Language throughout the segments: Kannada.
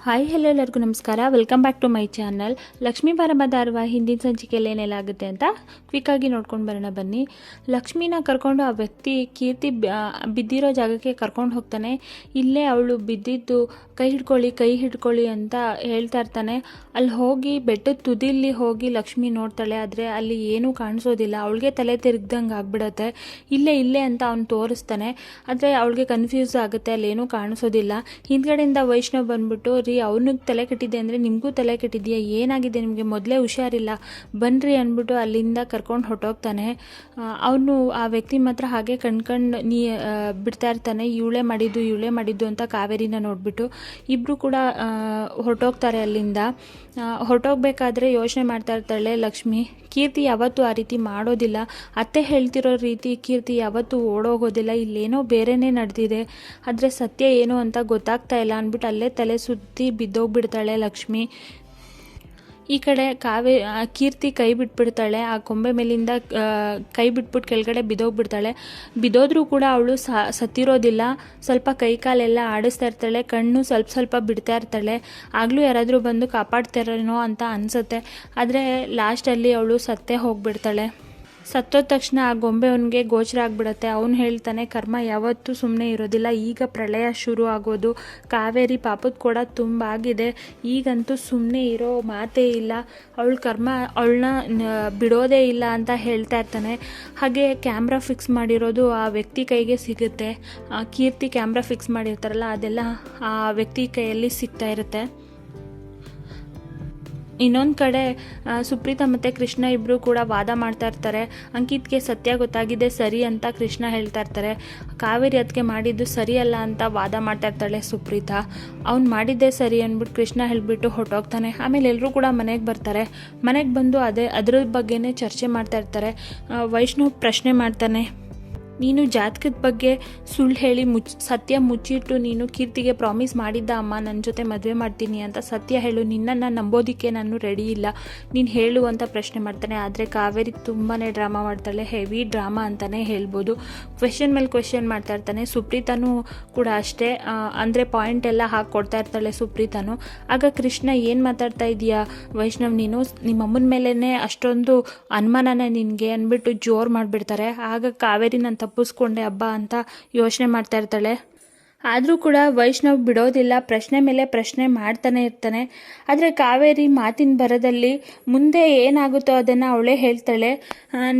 ಹಾಯ್ ಹಲೋ ಎಲ್ಲರಿಗೂ ನಮಸ್ಕಾರ. Welcome back to my channel Lakshmi Baramma ಧಾರಾವಾಹಿ ಹಿಂದಿನ ಸಂಚಿಕೆಯಲ್ಲಿ ಏನೇನಾಗುತ್ತೆ ಅಂತ ಕ್ವಿಕ್ಕಾಗಿ ನೋಡ್ಕೊಂಡು ಬರೋಣ ಬನ್ನಿ. ಲಕ್ಷ್ಮೀನ ಕರ್ಕೊಂಡು ಆ ವ್ಯಕ್ತಿ ಕೀರ್ತಿ ಬಿದ್ದಿರೋ ಜಾಗಕ್ಕೆ ಕರ್ಕೊಂಡು ಹೋಗ್ತಾನೆ. ಇಲ್ಲೇ ಅವಳು ಬಿದ್ದಿದ್ದು ಕೈ ಹಿಡ್ಕೊಳ್ಳಿ ಕೈ ಹಿಡ್ಕೊಳ್ಳಿ ಅಂತ ಹೇಳ್ತಾ ಇರ್ತಾನೆ. ಅಲ್ಲಿ ಹೋಗಿ ಬೆಟ್ಟದ ತುದಿಲಿ ಹೋಗಿ ಲಕ್ಷ್ಮಿ ನೋಡ್ತಾಳೆ. ಆದರೆ ಅಲ್ಲಿ ಏನೂ ಕಾಣಿಸೋದಿಲ್ಲ. ಅವಳಿಗೆ ತಲೆ ತಿರುಗ್ದಂಗೆ ಆಗ್ಬಿಡತ್ತೆ. ಇಲ್ಲೇ ಇಲ್ಲೇ ಅಂತ ಅವ್ನು ತೋರಿಸ್ತಾನೆ. ಆದರೆ ಅವಳಿಗೆ ಕನ್ಫ್ಯೂಸ್ ಆಗುತ್ತೆ. ಅಲ್ಲಿ ಏನೂ ಕಾಣಿಸೋದಿಲ್ಲ. ಹಿಂದ್ಗಡೆಯಿಂದ ವೈಷ್ಣವ್ ಬಂದ್ಬಿಟ್ಟು ರೀ, ಅವ್ನಿಗೆ ತಲೆ ಕೆಟ್ಟಿದೆ ಅಂದರೆ ನಿಮಗೂ ತಲೆ ಕೆಟ್ಟಿದೆಯಾ? ಏನಾಗಿದೆ ನಿಮಗೆ? ಮೊದಲೇ ಹುಷಾರಿಲ್ಲ. ಬನ್ನಿರಿ ಅಂದ್ಬಿಟ್ಟು ಅಲ್ಲಿಂದ ಕರ್ಕೊಂಡು ಹೊಟ್ಟೋಗ್ತಾನೆ ಅವನು ಆ ವ್ಯಕ್ತಿ ಮಾತ್ರ ಹಾಗೆ ಕಣ್ಕಂಡು ನೀ ಬಿಡ್ತಾ ಇರ್ತಾನೆ. ಇವಳೇ ಮಾಡಿದ್ದು ಇವಳೇ ಮಾಡಿದ್ದು ಅಂತ ಕಾವೇರಿನ ನೋಡಿಬಿಟ್ಟು ಇಬ್ಬರು ಕೂಡ ಹೊರಟೋಗ್ತಾರೆ ಅಲ್ಲಿಂದ. ಹೊರಟೋಗ್ಬೇಕಾದ್ರೆ ಯೋಚನೆ ಮಾಡ್ತಾ ಇರ್ತಾಳೆ ಲಕ್ಷ್ಮಿ. ಕೀರ್ತಿ ಯಾವತ್ತೂ ಆ ರೀತಿ ಮಾಡೋದಿಲ್ಲ. ಅತ್ತೆ ಹೇಳ್ತಿರೋ ರೀತಿ ಕೀರ್ತಿ ಯಾವತ್ತೂ ಓಡೋಗೋದಿಲ್ಲ. ಇಲ್ಲೇನೋ ಬೇರೆನೇ ನಡೆದಿದೆ. ಆದರೆ ಸತ್ಯ ಏನು ಅಂತ ಗೊತ್ತಾಗ್ತಾ ಇಲ್ಲ ಅಂದ್ಬಿಟ್ಟು ಅಲ್ಲೇ ತಲೆ ಸುತ್ತಿ ಬಿದ್ದೋಗ್ಬಿಡ್ತಾಳೆ ಲಕ್ಷ್ಮಿ. ಈ ಕಡೆ ಕಾವೇ ಕೀರ್ತಿ ಕೈ ಬಿಟ್ಬಿಡ್ತಾಳೆ. ಆ ಕೊಂಬೆ ಮೇಲಿಂದ ಕೈ ಬಿಟ್ಬಿಟ್ಟು ಕೆಳಗಡೆ ಬಿದ್ದೋಗ್ಬಿಡ್ತಾಳೆ ಬಿದ್ದೋದ್ರೂ ಕೂಡ ಅವಳು ಸತ್ತಿರೋದಿಲ್ಲ. ಸ್ವಲ್ಪ ಕೈ ಕಾಲೆಲ್ಲ ಆಡಿಸ್ತಾ ಇರ್ತಾಳೆ. ಕಣ್ಣು ಸ್ವಲ್ಪ ಸ್ವಲ್ಪ ಬಿಡ್ತಾ ಇರ್ತಾಳೆ. ಆಗಲೂ ಯಾರಾದರೂ ಬಂದು ಕಾಪಾಡ್ತಾರೇನೋ ಅಂತ ಅನಿಸುತ್ತೆ. ಆದರೆ ಲಾಸ್ಟಲ್ಲಿ ಅವಳು ಸತ್ತೇ ಹೋಗ್ಬಿಡ್ತಾಳೆ. ಸತ್ತೋದ ತಕ್ಷಣ ಆ ಗೊಂಬೆ ಅವನಿಗೆ ಗೋಚರ ಆಗ್ಬಿಡತ್ತೆ. ಅವನು ಹೇಳ್ತಾನೆ, ಕರ್ಮ ಯಾವತ್ತೂ ಸುಮ್ಮನೆ ಇರೋದಿಲ್ಲ. ಈಗ ಪ್ರಳಯ ಶುರು ಆಗೋದು. ಕಾವೇರಿ ಪಾಪದ ಕೂಡ ತುಂಬ ಆಗಿದೆ. ಈಗಂತೂ ಸುಮ್ಮನೆ ಇರೋ ಮಾತೇ ಇಲ್ಲ. ಅವಳು ಕರ್ಮ ಅವಳನ್ನ ಬಿಡೋದೇ ಇಲ್ಲ ಅಂತ ಹೇಳ್ತಾ ಇರ್ತಾನೆ. ಹಾಗೆ ಕ್ಯಾಮ್ರಾ ಫಿಕ್ಸ್ ಮಾಡಿರೋದು ಆ ವ್ಯಕ್ತಿ ಕೈಗೆ ಸಿಗುತ್ತೆ. ಕೀರ್ತಿ ಕ್ಯಾಮ್ರಾ ಫಿಕ್ಸ್ ಮಾಡಿರ್ತಾರಲ್ಲ, ಅದೆಲ್ಲ ಆ ವ್ಯಕ್ತಿ ಕೈಯಲ್ಲಿ ಸಿಗ್ತಾ ಇರುತ್ತೆ. ಇನ್ನೊಂದು ಕಡೆ ಸುಪ್ರೀತಾ ಮತ್ತು ಕೃಷ್ಣ ಇಬ್ಬರು ಕೂಡ ವಾದ ಮಾಡ್ತಾ ಇರ್ತಾರೆ. ಅಂಕಿತ್ಗೆ ಸತ್ಯ ಗೊತ್ತಾಗಿದೆ, ಸರಿ ಅಂತ ಕೃಷ್ಣ ಹೇಳ್ತಾ ಇರ್ತಾರೆ. ಕಾವೇರಿ ಅದಕ್ಕೆ ಮಾಡಿದ್ದು ಸರಿಯಲ್ಲ ಅಂತ ವಾದ ಮಾಡ್ತಾ ಇರ್ತಾಳೆ ಸುಪ್ರೀತಾ. ಅವ್ನು ಮಾಡಿದ್ದೆ ಸರಿ ಅಂದ್ಬಿಟ್ಟು ಕೃಷ್ಣ ಹೇಳಿಬಿಟ್ಟು ಹೊರಟೋಗ್ತಾನೆ. ಆಮೇಲೆ ಎಲ್ಲರೂ ಕೂಡ ಮನೆಗೆ ಬರ್ತಾರೆ. ಮನೆಗೆ ಬಂದು ಅದೇ ಅದ್ರ ಬಗ್ಗೆನೇ ಚರ್ಚೆ ಮಾಡ್ತಾ ಇರ್ತಾರೆ. ವೈಷ್ಣು ಪ್ರಶ್ನೆ ಮಾಡ್ತಾನೆ. ನೀನು ಜಾತಕದ ಬಗ್ಗೆ ಸುಳ್ಳು ಹೇಳಿ ಮುಚ್, ಸತ್ಯ ಮುಚ್ಚಿಟ್ಟು ನೀನು ಕೀರ್ತಿಗೆ ಪ್ರಾಮಿಸ್ ಮಾಡಿದ್ದ ಅಮ್ಮ ನನ್ನ ಜೊತೆ ಮದುವೆ ಮಾಡ್ತೀನಿ ಅಂತ ಸತ್ಯ ಹೇಳು. ನಿನ್ನನ್ನು ನಂಬೋದಕ್ಕೆ ನಾನು ರೆಡಿ ಇಲ್ಲ. ನೀನು ಹೇಳು ಅಂತ ಪ್ರಶ್ನೆ ಮಾಡ್ತಾನೆ. ಆದರೆ ಕಾವೇರಿ ತುಂಬಾ ಡ್ರಾಮಾ ಮಾಡ್ತಾಳೆ. ಹೆವಿ ಡ್ರಾಮಾ ಅಂತಲೇ ಹೇಳ್ಬೋದು. ಕ್ವೆಶನ್ ಮೇಲೆ ಕ್ವೆಶನ್ ಮಾಡ್ತಾ ಇರ್ತಾನೆ. ಸುಪ್ರೀತಾನು ಕೂಡ ಅಷ್ಟೇ. ಅಂದರೆ ಪಾಯಿಂಟ್ ಎಲ್ಲ ಹಾಕಿ ಕೊಡ್ತಾ ಇರ್ತಾಳೆ ಸುಪ್ರೀತನು. ಆಗ ಕೃಷ್ಣ ಏನು ಮಾತಾಡ್ತಾ ಇದೀಯಾ ವೈಷ್ಣವ್, ನೀನು ನಿಮ್ಮ ಅಮ್ಮನ ಮೇಲೇ ಅಷ್ಟೊಂದು ಅನುಮಾನನ ನಿನಗೆ ಅಂದ್ಬಿಟ್ಟು ಜೋರು ಮಾಡಿಬಿಡ್ತಾರೆ. ಆಗ ಕಾವೇರಿ ತಪ್ಪಿಸ್ಕೊಂಡೆ ಹಬ್ಬ ಅಂತ ಯೋಚನೆ ಮಾಡ್ತಾ ಇರ್ತಾಳೆ. ಆದರೂ ಕೂಡ ವೈಷ್ಣವ್ ಬಿಡೋದಿಲ್ಲ, ಪ್ರಶ್ನೆ ಮೇಲೆ ಪ್ರಶ್ನೆ ಮಾಡ್ತಾನೆ ಇರ್ತಾನೆ. ಆದರೆ ಕಾವೇರಿ ಮಾತಿನ ಬರದಲ್ಲಿ ಮುಂದೆ ಏನಾಗುತ್ತೋ ಅದನ್ನು ಅವಳೇ ಹೇಳ್ತಾಳೆ.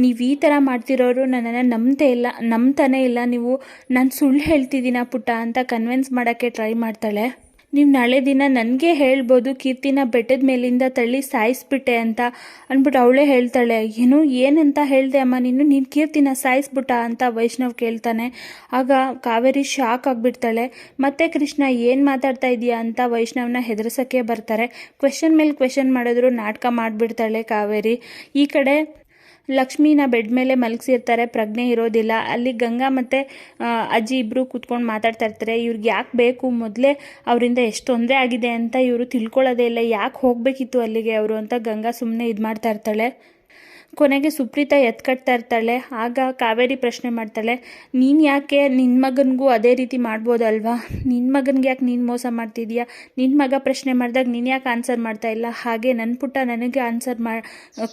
ನೀವು ಈ ಥರ ಮಾಡ್ತಿರೋರು ನನ್ನನ್ನು ನಂಬ್ತೇ ಇಲ್ಲ, ನಂಬ್ತಾನೆ ಇಲ್ಲ ನೀವು. ನಾನು ಸುಳ್ಳು ಹೇಳ್ತಿದ್ದೀನ ಪುಟ್ಟ? ಅಂತ ಕನ್ವಿನ್ಸ್ ಮಾಡೋಕ್ಕೆ ಟ್ರೈ ಮಾಡ್ತಾಳೆ. ನೀವು ನಾಳೆ ದಿನ ನನಗೆ ಹೇಳ್ಬೋದು, ಕೀರ್ತಿನ ಬೆಟ್ಟದ ಮೇಲಿಂದ ತಳ್ಳಿ ಸಾಯಿಸ್ಬಿಟ್ಟೆ ಅಂತ ಅಂದ್ಬಿಟ್ಟು ಅವಳೇ ಹೇಳ್ತಾಳೆ, ಏನು, ಏನಂತ ಹೇಳಿದೆ ಅಮ್ಮ ನೀನು? ನೀನು ಕೀರ್ತಿನ ಸಾಯಿಸ್ಬಿಟ್ಟ ಅಂತ ವೈಷ್ಣವ್ ಕೇಳ್ತಾನೆ. ಆಗ ಕಾವೇರಿ ಶಾಕ್ ಆಗಿಬಿಡ್ತಾಳೆ. ಮತ್ತೆ ಕೃಷ್ಣ ಏನು ಮಾತಾಡ್ತಾ ಇದೆಯಾ ಅಂತ ವೈಷ್ಣವ್ನ ಹೆದರ್ಸೋಕ್ಕೆ ಬರ್ತಾರೆ. ಕ್ವೆಶನ್ ಮೇಲೆ ಕ್ವೆಶನ್ ಮಾಡಿದ್ರು ನಾಟಕ ಮಾಡಿಬಿಡ್ತಾಳೆ ಕಾವೇರಿ. ಈ ಕಡೆ ಲಕ್ಷ್ಮಿನ ಬೆಡ್ ಮೇಲೆ ಮಲಗಿಸಿರ್ತಾರೆ, ಪ್ರಜ್ಞೆ ಇರೋದಿಲ್ಲ. ಅಲ್ಲಿ ಗಂಗಾ ಮತ್ತು ಅಜ್ಜಿ ಇಬ್ಬರು ಕೂತ್ಕೊಂಡು ಮಾತಾಡ್ತಾ ಇರ್ತಾರೆ, ಇವ್ರಿಗೆ ಯಾಕೆ ಬೇಕು? ಮೊದಲೇ ಅವರಿಂದ ಎಷ್ಟು ತೊಂದರೆ ಆಗಿದೆ ಅಂತ ಇವರು ತಿಳ್ಕೊಳ್ಳೋದೇ ಇಲ್ಲ. ಯಾಕೆ ಹೋಗಬೇಕಿತ್ತು ಅಲ್ಲಿಗೆ ಅವರು? ಅಂತ ಗಂಗಾ ಸುಮ್ಮನೆ ಇದು ಮಾಡ್ತಾ ಇರ್ತಾಳೆ. ಕೊನೆಗೆ ಸುಪ್ರೀತಾ ಎತ್ಕಟ್ತಾ ಇರ್ತಾಳೆ. ಆಗ ಕಾವೇರಿ ಪ್ರಶ್ನೆ ಮಾಡ್ತಾಳೆ, ನೀನು ಯಾಕೆ ನಿನ್ನ ಮಗನಿಗೂ ಅದೇ ರೀತಿ ಮಾಡ್ಬೋದಲ್ವಾ ನಿನ್ನ ಮಗನಿಗೆ ಯಾಕೆ ನೀನು ಮೋಸ ಮಾಡ್ತಿದ್ಯಾ? ನಿನ್ನ ಮಗ ಪ್ರಶ್ನೆ ಮಾಡಿದಾಗ ನೀನು ಯಾಕೆ ಆನ್ಸರ್ ಮಾಡ್ತಾ ಇಲ್ಲ? ಹಾಗೆ ನನ್ನ ಪುಟ್ಟ ನನಗೆ ಆನ್ಸರ್ ಮಾ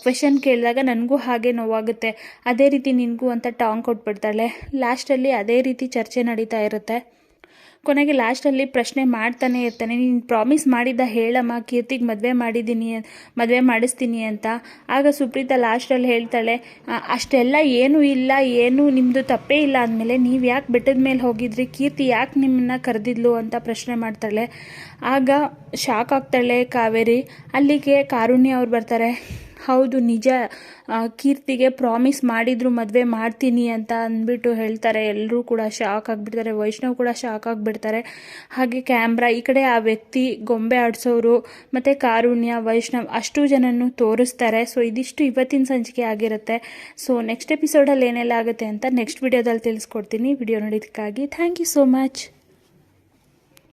ಕ್ವೆಶನ್ ಕೇಳಿದಾಗ ನನಗೂ ಹಾಗೆ ನೋವಾಗುತ್ತೆ. ಅದೇ ರೀತಿ ನಿನಗೂ ಅಂತ ಟಾಂಗ್ ಕೊಟ್ಬಿಡ್ತಾಳೆ. ಲಾಸ್ಟಲ್ಲಿ ಅದೇ ರೀತಿ ಚರ್ಚೆ ನಡೀತಾ ಇರುತ್ತೆ. ಕೊನೆಗೆ ಲಾಸ್ಟಲ್ಲಿ ಪ್ರಶ್ನೆ ಮಾಡ್ತಾನೆ ಇರ್ತಾನೆ, ನೀನು ಪ್ರಾಮಿಸ್ ಮಾಡಿದ್ದ ಹೇಳಮ್ಮ, ಕೀರ್ತಿಗೆ ಮದುವೆ ಮಾಡಿದ್ದೀನಿ ಮದುವೆ ಮಾಡಿಸ್ತೀನಿ ಅಂತ. ಆಗ ಸುಪ್ರೀತಾ ಲಾಸ್ಟಲ್ಲಿ ಹೇಳ್ತಾಳೆ ಅಷ್ಟೆಲ್ಲ ಏನೂ ಇಲ್ಲ, ಏನೂ ನಿಮ್ಮದು ತಪ್ಪೇ ಇಲ್ಲ ಅಂದಮೇಲೆ ನೀವು ಯಾಕೆ ಬೆಟ್ಟದ ಮೇಲೆ ಹೋಗಿದ್ರಿ? ಕೀರ್ತಿ ಯಾಕೆ ನಿಮ್ಮನ್ನ ಕರೆದಿದ್ಲು? ಅಂತ ಪ್ರಶ್ನೆ ಮಾಡ್ತಾಳೆ. ಆಗ ಶಾಕ್ ಆಗ್ತಾಳೆ ಕಾವೇರಿ. ಅಲ್ಲಿಗೆ ಕಾರುಣ್ಯ ಅವ್ರು ಬರ್ತಾರೆ. ಹೌದು, ನಿಜ. ಕೀರ್ತಿಗೆ ಪ್ರಾಮಿಸ್ ಮಾಡಿದ್ರು ಮದುವೆ ಮಾಡ್ತೀನಿ ಅಂತ ಅಂದ್ಬಿಟ್ಟು ಹೇಳ್ತಾರೆ. ಎಲ್ಲರೂ ಕೂಡ ಶಾಕ್ ಆಗಿಬಿಡ್ತಾರೆ. ವೈಷ್ಣವ್ ಕೂಡ ಶಾಕ್ ಆಗಿಬಿಡ್ತಾರೆ. ಹಾಗೆ ಕ್ಯಾಮ್ರಾ, ಈ ಕಡೆ ಆ ವ್ಯಕ್ತಿ ಗೊಂಬೆ ಆಡಿಸೋರು ಮತ್ತು ಕಾರುಣ್ಯ, ವೈಷ್ಣವ್ ಅಷ್ಟು ಜನನ್ನು ತೋರಿಸ್ತಾರೆ. ಸೊ ಇದಿಷ್ಟು ಇವತ್ತಿನ ಸಂಚಿಕೆ ಆಗಿರುತ್ತೆ. ಸೊ ನೆಕ್ಸ್ಟ್ ಎಪಿಸೋಡಲ್ಲಿ ಏನೆಲ್ಲ ಆಗುತ್ತೆ ಅಂತ ನೆಕ್ಸ್ಟ್ ವಿಡಿಯೋದಲ್ಲಿ ತಿಳಿಸ್ಕೊಡ್ತೀನಿ. ವಿಡಿಯೋ ನೋಡಿದ್ದಕ್ಕಾಗಿ ಥ್ಯಾಂಕ್ ಯು ಸೋ ಮಚ್